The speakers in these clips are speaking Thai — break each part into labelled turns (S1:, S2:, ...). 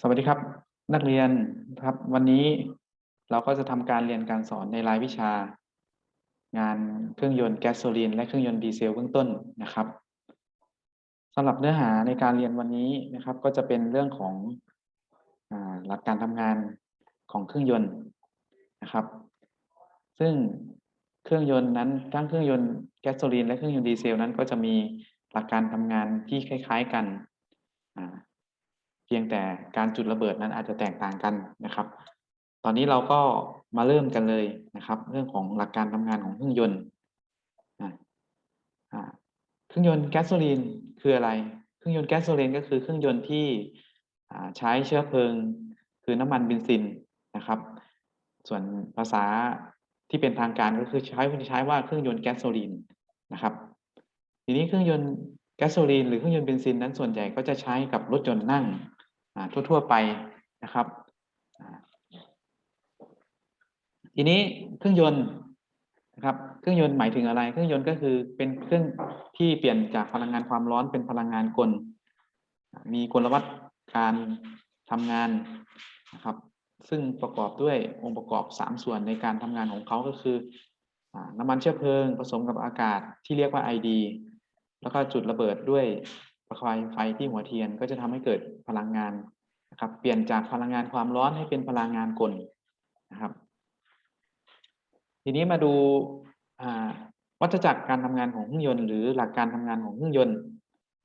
S1: สวัสดีครับ นักเรียนครับ วันนี้เราก็จะทำการเรียนการสอนในรายวิชา งานเครื่องยนต์แก๊สโซลีนและเครื่องยนต์ดีเซลเบื้องต้นนะครับสำหรับเนื้อหาในการเรียนวันนี้นะครับ ก็จะเป็นเรื่องของอหลักการทำงานของเครื่องยนต์นะครับ ซึ่งเครื่องยนต์นั้นทั้งเครื่องยนต์แก๊สโซลีนและเครื่องยนต์ดีเซลนั้นก็จะมีหลักการทำงานที่คล้าย ๆกันอ่า เพียงแต่การจุดระเบิดนั้นอาจจะแตกต่างกันนะครับ ตอนนี้เราก็มาเริ่มกันเลยนะครับ เรื่องของหลักการทำงานของเครื่องยนต์เครื่องยนต์แก๊สโซลีนคืออะไร เครื่องยนต์แก๊สโซลีนก็คือเครื่องยนต์ที่ใช้เชื้อเพลิง คือน้ำมันเบนซินนะครับ ส่วนภาษาที่เป็นทางการก็คือใช้ใช้ว่าเครื่องยนต์แก๊สโซลีนนะครับ ทีนี้เครื่องยนต์แก๊สโซลีนหรือเครื่องยนต์เบนซินนั้นส่วนใหญ่ก็จะใช้กับรถยนต์นั่ง ทั่ว ๆ ไปนะครับ ทีนี้เครื่องยนต์นะครับ เครื่องยนต์หมายถึงอะไร เครื่องยนต์ก็คือเป็นเครื่องที่เปลี่ยนจากพลังงานความร้อนเป็นพลังงานกล มีกลวัตการทำงานนะครับ ซึ่งประกอบด้วยองค์ประกอบ 3 ส่วนในการทำงานของเขาก็คือน้ำมันเชื้อเพลิงผสมกับอากาศที่เรียกว่า ID แล้วก็จุดระเบิดด้วย ประกายไฟที่หัวเทียนก็จะทำให้เกิดพลังงานนะครับ เปลี่ยนจากพลังงานความร้อนให้เป็นพลังงานกลนะครับ ทีนี้มาดูอ่าวัฏจักรการทำงานของเครื่องยนต์หรือหลักการทำงานของเครื่องยนต์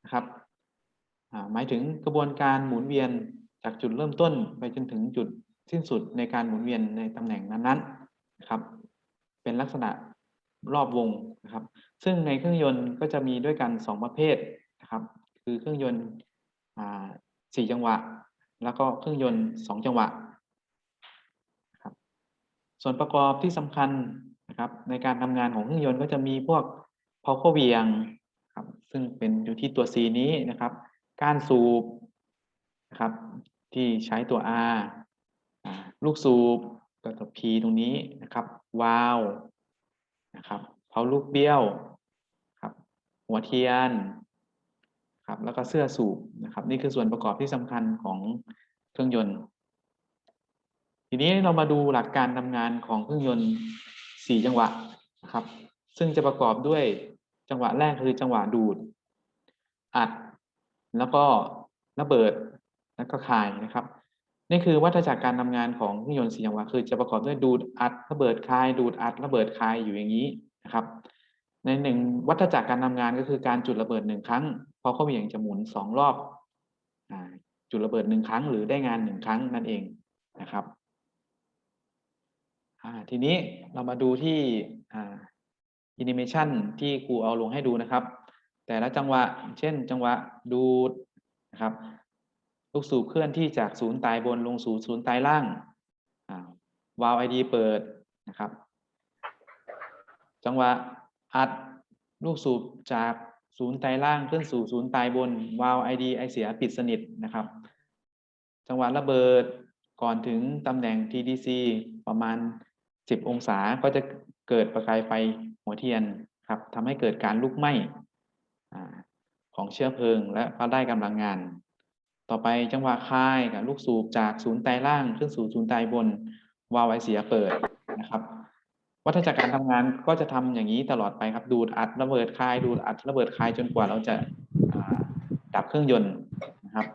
S1: นะครับหมายถึงกระบวนการหมุนเวียนจากจุดเริ่มต้นไปจนถึงจุดสิ้นสุดในการหมุนเวียนในตำแหน่งนั้นๆนะครับ เป็นลักษณะรอบวงนะครับ ซึ่งในเครื่องยนต์ก็จะมีด้วยกัน 2 ประเภทนะครับ คือเครื่องยนต์สี่จังหวะ แล้วก็เครื่องยนต์สองจังหวะครับส่วนประกอบที่สำคัญนะครับ ในการทำงานของเครื่องยนต์ก็จะมีพวกเพาเข้าเวียงครับซึ่งเป็นอยู่ที่ตัว C นี้นะครับก้านสูบนะครับ ที่ใช้ตัว R ลูกสูบก็ตัว P ตรงนี้นะครับวาล์วนะครับเผาลูกเบี้ยวครับ หัวเทียน ครับแล้วก็เสื้อสูบนะครับ นี่คือส่วนประกอบที่สำคัญของเครื่องยนต์ ทีนี้เรามาดูหลักการทำงานของเครื่องยนต์ 4 จังหวะนะครับ ซึ่งจะประกอบด้วยจังหวะแรกคือจังหวะดูด อัด แล้วก็ระเบิดแล้วก็คายนะครับนี่คือวัฏจักรการทำงานของเครื่องยนต์สี่จังหวะคือจะประกอบด้วยดูดอัดระเบิดคาย ดูดอัดระเบิดคายอยู่อย่างนี้นะครับ ในหนึ่งวัฏจักรการทำงานก็คือการจุดระเบิดหนึ่งครั้ง พอเข้าเหวี่ยงจะหมุนสองรอบอจุดระเบิดหนึ่งครั้ง หรือได้งานหนึ่งครั้งนั่นเองนะครับทีนี้เรามาดูที่อ่าแอนิเมชันที่ครูเอาลงให้ดูนะครับ แต่ละจังหวะ เช่น จังหวะดูดนะครับลูกสูบเคลื่อนที่จากศูนย์ตายบนลงสู่ศูนย์ตายล่างวาล์วไอดีเปิดนะครับ จังหวะอัดลูกสูบจาก ศูนย์ตายล่างขึ้นสู่ศูนย์ตายบนวาล์วไอดีไอเสียปิดสนิทนะครับ จังหวะระเบิดก่อนถึงตำแหน่ง TDC ประมาณ 10 องศาก็จะเกิดประกายไฟหัวเทียนครับทำให้เกิดการลุกไหม้ของเชื้อเพลิงและก็ได้กำลังงาน ต่อไปจังหวะคายกับลูกสูบจากศูนย์ไตล่างขึ้นสู่ศูนย์ไตบนวาล์วไอเสียเปิดนะครับ วัฏจักรการทำงานก็จะทำอย่างนี้ตลอดไปครับ ดูดอัดระเบิดคายดูดอัดระเบิดคายจนกว่าเราจะดับเครื่องยนต์นะครับ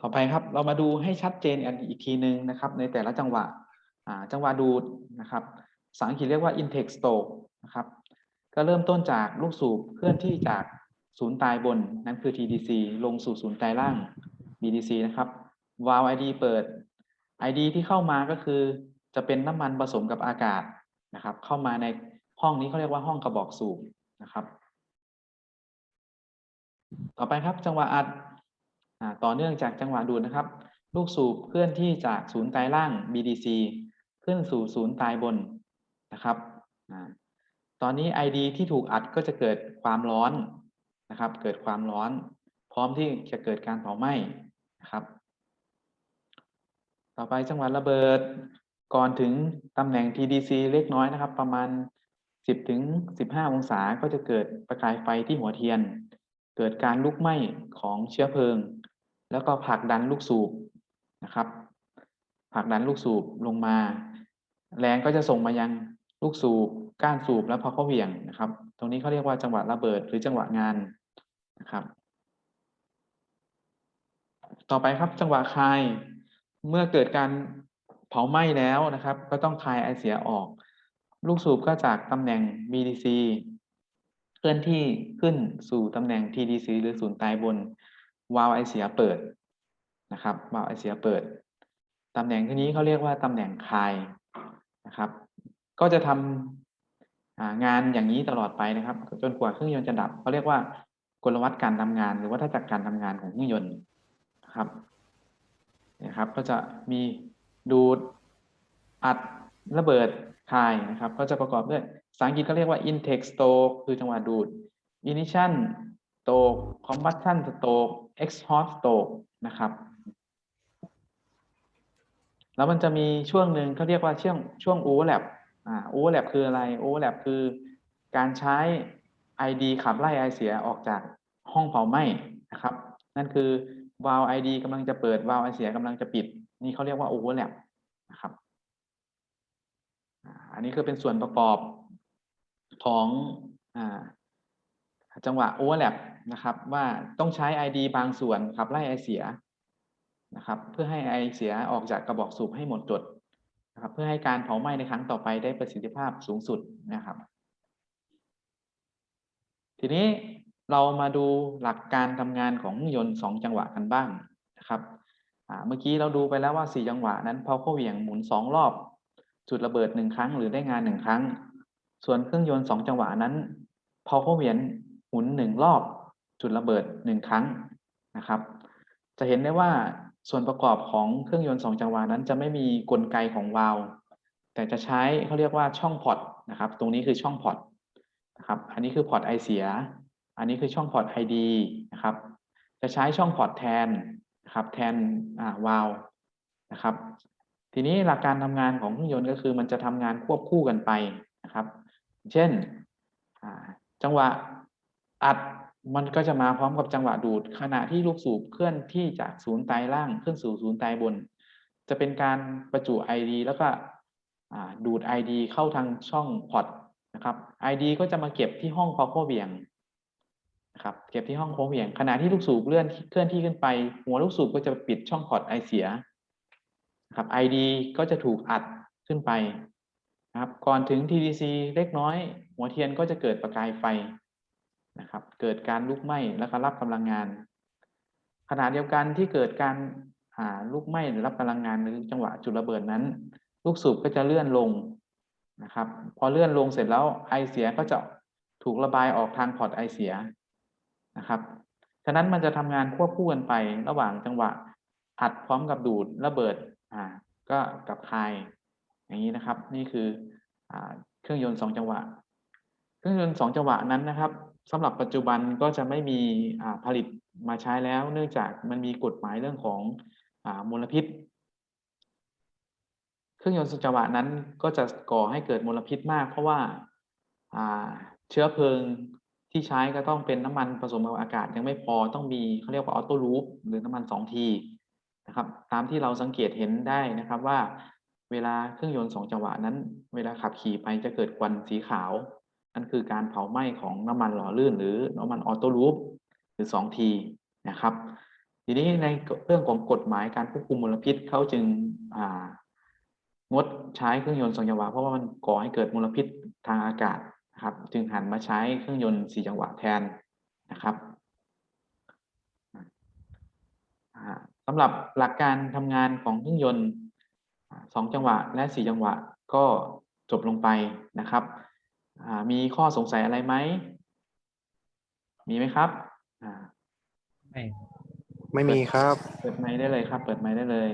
S1: ต่อไปครับ เรามาดูให้ชัดเจนกันอีกทีหนึ่งนะครับ ในแต่ละจังหวะจังหวะดูดนะครับภาษาอังกฤษเรียกว่า intake stroke นะครับ ก็เริ่มต้นจากลูกสูบเคลื่อนที่จากศูนย์ตายบน นั่นคือ TDC ลงสู่ศูนย์ตายล่าง BDC นะครับวาล์ว ID เปิด ID ที่เข้ามาก็คือจะเป็นน้ำมันผสมกับอากาศนะครับ เข้ามาในห้องนี้เขาเรียกว่าห้องกระบอกสูบนะครับ ต่อไปครับจังหวะอัดต่อเนื่องจากจังหวะดูดนะครับ ลูกสูบเคลื่อนที่จากศูนย์ตายล่าง BDC ขึ้นสู่ศูนย์ตายบนนะครับตอนนี้ ID ที่ถูกอัดก็จะเกิดความร้อนนะครับ เกิดความร้อน พร้อมที่จะเกิดการเผาไหม้นะครับ ต่อไปจังหวะระเบิดก่อนถึงตำแหน่ง TDC เล็กน้อยนะครับ ประมาณ 10ถึง15 องศาก็จะเกิดประกายไฟที่หัวเทียน เกิดการลุกไหม้ของเชื้อเพลิง แล้วก็ผลักดันลูกสูบนะครับผลักดันลูกสูบลงมา แรงก็จะส่งมายังลูกสูบก้านสูบแล้วพอเขาเหวี่ยงนะครับ ตรงนี้เขาเรียกว่าจังหวะระเบิดหรือจังหวะงานนะครับ ต่อไปครับจังหวะคาย เมื่อเกิดการเผาไหม้แล้วนะครับ ก็ต้องคายไอเสียออก ลูกสูบก็จากตำแหน่ง BDC เคลื่อนที่ขึ้นสู่ตำแหน่ง TDC หรือศูนย์ตายบนวาล์วไอเสียเปิดนะครับวาล์วไอเสียเปิดตำแหน่งที่นี้เขาเรียกว่าตำแหน่งคายนะครับ ก็จะทำงานอย่างนี้ตลอดไปนะครับ จนกว่าเครื่องยนต์จะดับเขาเรียกว่ากลวัตการทำงาน หรือวัฏจักการทำงานของเครื่องยนต์นะครับ นะครับก็จะมีดูดอัดระเบิดคายนะครับ ก็จะประกอบด้วยภาษาอังกฤษก็เรียกว่า intake stroke คือจังหวะดูด ignition stroke combustion stroke exhaust stroke นะครับ แล้วมันจะมีช่วงหนึ่งเขาเรียกว่าช่วงช่วง overlap อ่า overlap คืออะไร overlap คือการใช้ ID ขับไล่ไอเสียออกจากห้องเผาไหม้นะครับ นั่นคือ วาล์ว ID กำลังจะเปิดวาล์วไอเสียกำลังจะปิด นี่เขาเรียกว่า overlap นะครับอันนี้คือเป็นส่วนประกอบของอจังหวะ overlap นะครับ ว่าต้องใช้ ID บางส่วนขับไล่ไอเสียนะครับเพื่อให้ไอเสียออกจากกระบอกสูบให้หมดจดนะครับเพื่อให้การเผาไหม้ในครั้งต่อไปได้ประสิทธิภาพสูงสุดนะครับ ทีนี้ เรามาดูหลักการทำงานของยนต์สองจังหวะกันบ้างนะครับเมื่อกี้เราดูไปแล้วว่าสี่จังหวะนั้นพอเข้าเหวี่ยงหมุนสองรอบ จุดระเบิดหนึ่งครั้ง หรือได้งานหนึ่งครั้ง ส่วนเครื่องยนต์สองจังหวะนั้น พอเข้าเหวี่ยงหมุนหนึ่งรอบ จุดระเบิดหนึ่งครั้งนะครับ จะเห็นได้ว่าส่วนประกอบของเครื่องยนต์สองจังหวะนั้นจะไม่มีกลไกของวาล์วแต่จะใช้เขาเรียกว่าช่องพอร์ตนะครับ ตรงนี้คือช่องพอร์ตนะครับ อันนี้คือพอร์ตไอเสีย อันนี้คือช่องพอร์ตไอดีนะครับ จะใช้ช่องพอร์ตแทนนะครับแทนอ่าวาล์วนะครับ ทีนี้หลักการทำงานของเครื่องยนต์ก็คือมันจะทำงานควบคู่กันไปนะครับ เช่นจังหวะอัดมันก็จะมาพร้อมกับจังหวะดูด ขณะที่ลูกสูบเคลื่อนที่จากศูนย์ไตล่างขึ้นสู่ศูนย์ไตบน จะเป็นการประจุ ID แล้วก็ดูด ID เข้าทางช่องพอร์ตนะครับ ID ก็จะมาเก็บที่ห้องพอโคเบียง นะครับเก็บที่ห้องโค้งเหวี่ยงขณะที่ลูกสูบเลื่อนเคลื่อนที่ขึ้นไป หัวลูกสูบก็จะปิดช่องพอร์ตไอเสียนะครับ ID ก็จะถูกอัดขึ้นไปนะครับก่อนถึง TDC เล็กน้อย หัวเทียนก็จะเกิดประกายไฟนะครับ เกิดการลุกไหม้แล้วก็รับกำลังงาน ขณะเดียวกันที่เกิดการลุกไหม้หรือรับพลังงานในจังหวะจุดระเบิดนั้น ลูกสูบก็จะเลื่อนลงนะครับ พอเลื่อนลงเสร็จแล้วไอเสียก็จะถูกระบายออกทางพอร์ตไอเสีย นะครับ ฉะนั้นมันจะทำงานควบคู่กันไประหว่างจังหวะอัดพร้อมกับดูดระเบิดอ่าก็กับคายอย่างนี้นะครับ นี่คืออเครื่องยนต์สองจังหวะ เครื่องยนต์สองจังหวะนั้นนะครับสำหรับปัจจุบันก็จะไม่มีผลิตมาใช้แล้ว เนื่องจากมันมีกฎหมายเรื่องของอมลพิษ เครื่องยนต์สองจังหวะนั้นก็จะก่อให้เกิดมลพิษมาก เพราะว่าเชื้อเพลิง ที่ใช้ก็ต้องเป็นน้ำมันผสมกับอากาศยังไม่พอต้องมีเขาเรียกว่าออโต้ลูปหรือน้ำมันสองทีนะครับตามที่เราสังเกตเห็นได้นะครับว่า เวลาเครื่องยนต์สองจังหวะนั้น เวลาขับขี่ไปจะเกิดควันสีขาว นั่นคือการเผาไหม้ของน้ำมันหล่อลื่น หรือน้ำมันออโต้ลูปหรือสองทีนะครับ ทีนี้ในเรื่องของกฎหมายการควบคุมมลพิษเขาจึงงดใช้เครื่องยนต์สองจังหวะเพราะว่ามันก่อให้เกิดมลพิษทางอากาศ นะครับจึงหันมาใช้เครื่องยนต์สี่จังหวะแทนนะครับอ่าสำหรับหลักการทำงานของเครื่องยนต์อ่าสองจังหวะและสี่จังหวะก็จบลงไปนะครับอ่ามีข้อสงสัยอะไรไหม มีไหมครับอ่า
S2: ไม่
S3: ไม่มีครับ
S1: เปิดไมค์ได้เลยครับ เปิดไมค์ได้เลย